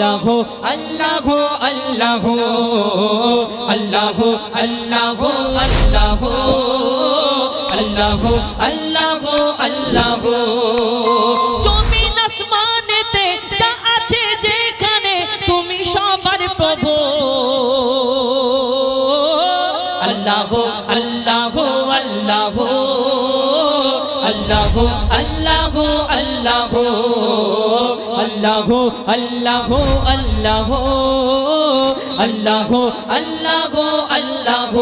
আল্লাহ আল্লাহ আল্লাহ আল্লাহ আল্লাহ আল্লাহ আল্লাহ আল্লাহ আল্লাহ জমিন আসমানেতে যা আছে যেখানে তুমি সবার প্রভু। আল্লাহ আল্লাহ আল্লাহ আল্লাহ। আল্লাহ আল্লাহ আল্লাহ আল্লাহ আল্লাহ আল্লাহ।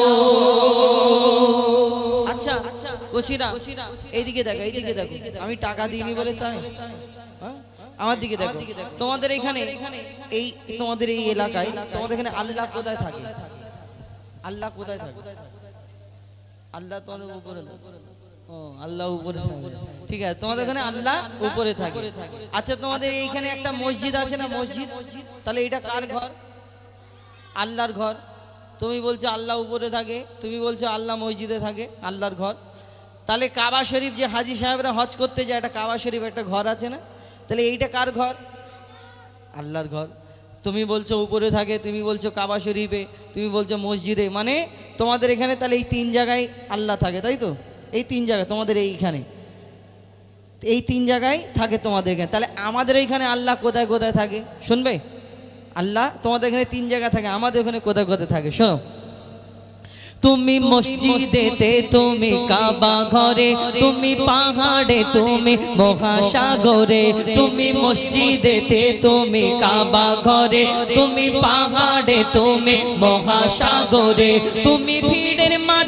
আচ্ছা কচিরা, এইদিকে দেখো এইদিকে দেখো। আমি টাকা দিইনি বলে তাই? হ্যাঁ? আমার দিকে দেখো। তোমাদের এখানে, এই, তোমাদের এই এলাকায়, তোমাদের এখানে আল্লাহ কোথায় থাকে? আল্লাহ কোথায় থাকে? আল্লাহ তোমাদের উপরে ও আল্লাহ উপরে ঠিক আছে, তোমাদের এখানে আল্লাহ উপরে থাকে। আচ্ছা তোমাদের এইখানে একটা মসজিদ আছে না মসজিদ? তাহলে এটা কার ঘর? আল্লাহর ঘর। তুমি বলছো আল্লাহ উপরে থাকে, তুমি বলছো আল্লাহ মসজিদে থাকে, আল্লাহর ঘর। তাহলে কাবা শরীফ যে হাজি সাহেবরা হজ করতে যায় একটা কাবা শরীফ একটা ঘর আছে না? তাহলে এইটা কার ঘর? আল্লাহর ঘর। তুমি বলছো উপরে থাকে, তুমি বলছো কাবা শরীফে, তুমি বলছো মসজিদে। মানে তোমাদের এখানে তাহলে এই তিন জায়গায় আল্লাহ থাকে, তাই তো? এই তিন জায়গায়, তোমাদের এইখানে। এই তিন জায়গায় থাকে তোমাদের এখানে। তাহলে আমাদের এইখানে আল্লাহ কোথায় কোথায় থাকে? শুনবে? আল্লাহ তোমাদের এখানে তিন জায়গা থাকে, আমাদের ওখানে কোথায় কোথায় থাকে? শোনো। তুমি মসজিদেতে, তুমি কাবা ঘরে, তুমি পাহাড়ে, তুমি মহাসাগরে, তুমি মসজিদেতে, তুমি কাবা ঘরে, তুমি পাহাড়ে, তুমি মহাসাগরে, তুমি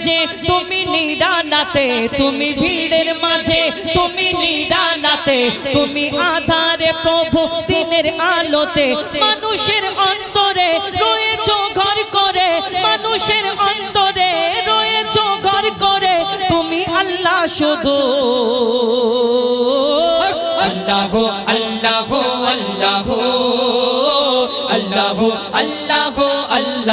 মাঝে, তুমি নিরালাতে তুমি ভিড়ের মাঝে, তুমি নিরালাতে তুমি আধারে প্রভু দিনের আলোতে, মানুষের অন্তরে রয়েছো ঘর করে, মানুষের অন্তরে রয়েছো ঘর করে, তুমি আল্লাহ শুধু। আল্লাহ আল্লাহ আল্লাহ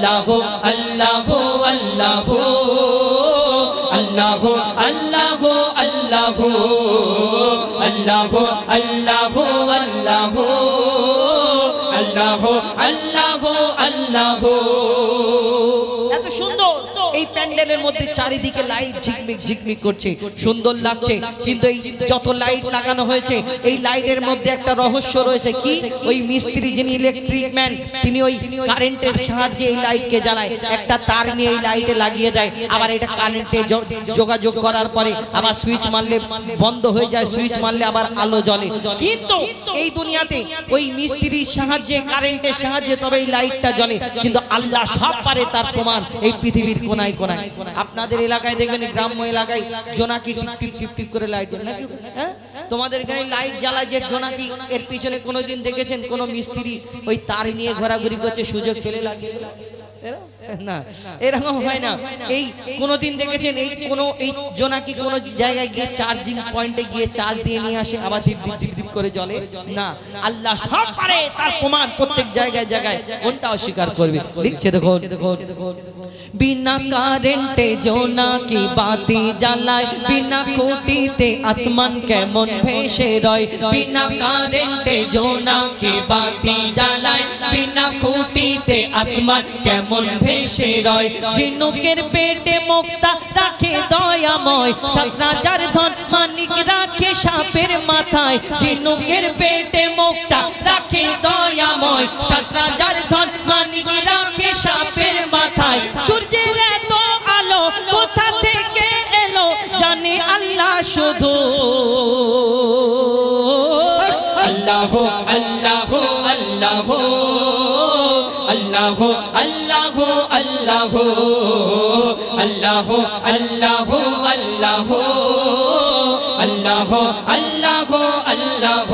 আল্লাহ আল্লাহ আল্লাহ আল্লাহ আল্লাহ আল্লাহ আল্লাহ আল্লাহ আল্লাহ আল্লাহ আল্লাহ আল্লাহ এত সুন্দর এই প্যান্ডেলের মধ্যে চারিদিকে লাইট ঝিকমিক ঝিকমিক করছে। সুন্দর লাগছে। কিন্তু এই যত লাইট লাগানো হয়েছে এই লাইটের মধ্যে একটা রহস্য রয়েছে কি? ওই মিস্ত্রি যিনি ইলেকট্রিক ম্যান তিনি ওই কারেন্টের সাহায্যে এই লাইটকে জ্বালায়। একটা তার নিয়ে এই লাইটে লাগিয়ে দেয়। আবার এটা কারেন্টে যোগাযোগ করার পরে আবার সুইচ মারলে বন্ধ হয়ে যায় সুইচ মারলে আবার আলো জ্বলে। কিন্তু এই দুনিয়াতে ওই মিস্ত্রির সাহায্যে কারেন্টের সাহায্যে তবে এই লাইটটা জ্বলে। কিন্তু আল্লাহ সব পারে তার প্রমাণ এই পৃথিবীর কোনায় কোনায়। আপনাদের এলাকায় দেখবেন গ্রাম্য এলাকায় জোনাকি টিপ টিপ টিপ করে লাইট জ্বলে। নাকি? হ্যাঁ? তোমাদের এখানে লাইট জ্বালায় যে জোনাকি, এর পিছনে কোনোদিন দেখেছেন কোনো মিস্ত্রি ওই তার নিয়ে ঘোরাঘুরি করছে, সুযোগ পেলে লাগিয়ে না এরকম হয় না। এই কোনোদিন দেখেছেন এই কোনো এই জোনাকি কোনো জায়গায় গিয়ে চার্জিং পয়েন্টে গিয়ে চার্জ দিয়ে নিয়ে আসে আবার ডিপ ডিপ ডিপ করে জলে না। আল্লাহ সব পারে তার প্রমাণ প্রত্যেক জায়গায় জায়গায়। কোনটা অস্বীকার করবে? লিখছে দেখো বিনা কারেন্টে জোনাকি বাতি জ্বালায়? বিনা খুঁটিতে আসমান কেমন ভেসে রয়? বিনা কারেন্টে জোনাকি বাতি জ্বালায়? বিনা খুঁটিতে আসমান কেমন ভেসে রয়? ঝিনুকের পেটে মুক্তা রাখে দয়াময়। সাত রাজার ধন মানিক রাখে সাপের মাথায়। ঝিনুকের পেটে মুক্তা রাখে দয়াময়। সাত রাজার ধন মানিক আল্লাহ আল্লাহ আল্লাহ আল্লাহ আল্লাহ আল্লাহ আল্লাহ আল্লাহ আল্লাহ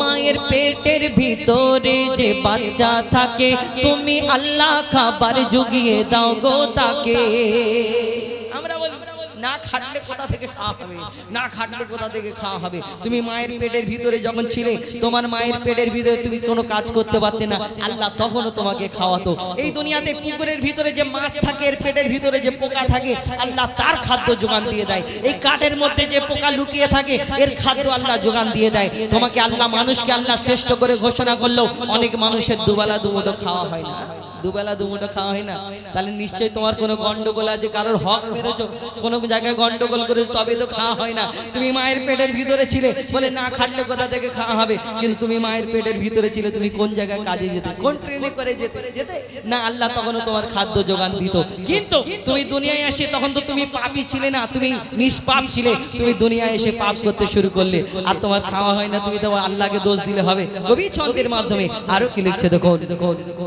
মায়ের পেটের ভিতরে যে বাচ্চা থাকে তুমি আল্লাহ খাবার জুগিয়ে দাও গো তাকে আমরা বলি না খাটলে কোথা থেকে খাওয়া হবে? না খাটলে কোথা থেকে খাওয়া হবে? তুমি মায়ের পেটের ভিতরে যখন ছিলে, তোমার মায়ের পেটের ভিতরে তুমি কোনো কাজ করতে পারতে না। আল্লাহ তখনও তোমাকে খাওয়াতো। এই দুনিয়াতে পুকুরের ভিতরে যে মাছ থাকে, এর পেটের ভিতরে যে পোকা থাকে, আল্লাহ তার খাদ্য যোগান দিয়ে দেয়। এই কাঠের মধ্যে যে পোকা লুকিয়ে থাকে, এর খাদ্য আল্লাহ যোগান দিয়ে দেয়। তোমাকে আল্লাহ মানুষকে আল্লাহ শ্রেষ্ঠ করে ঘোষণা করলেও অনেক মানুষের দুবেলা দুমুটো খাওয়া হয় না। দুবেলা দুমুটো খাওয়া হয় না। তাহলে নিশ্চয়ই তোমার কোনো গন্ডগোল আছে, কারোর হক মেরেছো, কোনো জায়গায় গন্ডগোল করেছ তবে তো খাওয়া হয় না। তুমি মায়ের পেটের ভিতরে ছিলে বলে না খাটলে কোথা থেকে খাওয়া হবে? কিন্তু তুমি মায়ের পেটের ভিতরে ছিলে, তুমি কোন জায়গায় কাজে যেতে, কোন ট্রেনে করে যেতে যেতে? না, আল্লাহ তখনও তোমার খাদ্য যোগান দিত। কিন্তু তুমি দুনিয়ায় এসে তখন তো তুমি পাপই ছিলে না, তুমি নিষ্পাপ ছিলে। তুমি দুনিয়ায় এসে পাপ করতে শুরু করলে, আর তোমার খাওয়া হয় না, তুমি তোমার আল্লাহকে দোষ দিলে হবে। কবি ছন্দের মাধ্যমে আরও কি লিখছে দেখো দেখো দেখো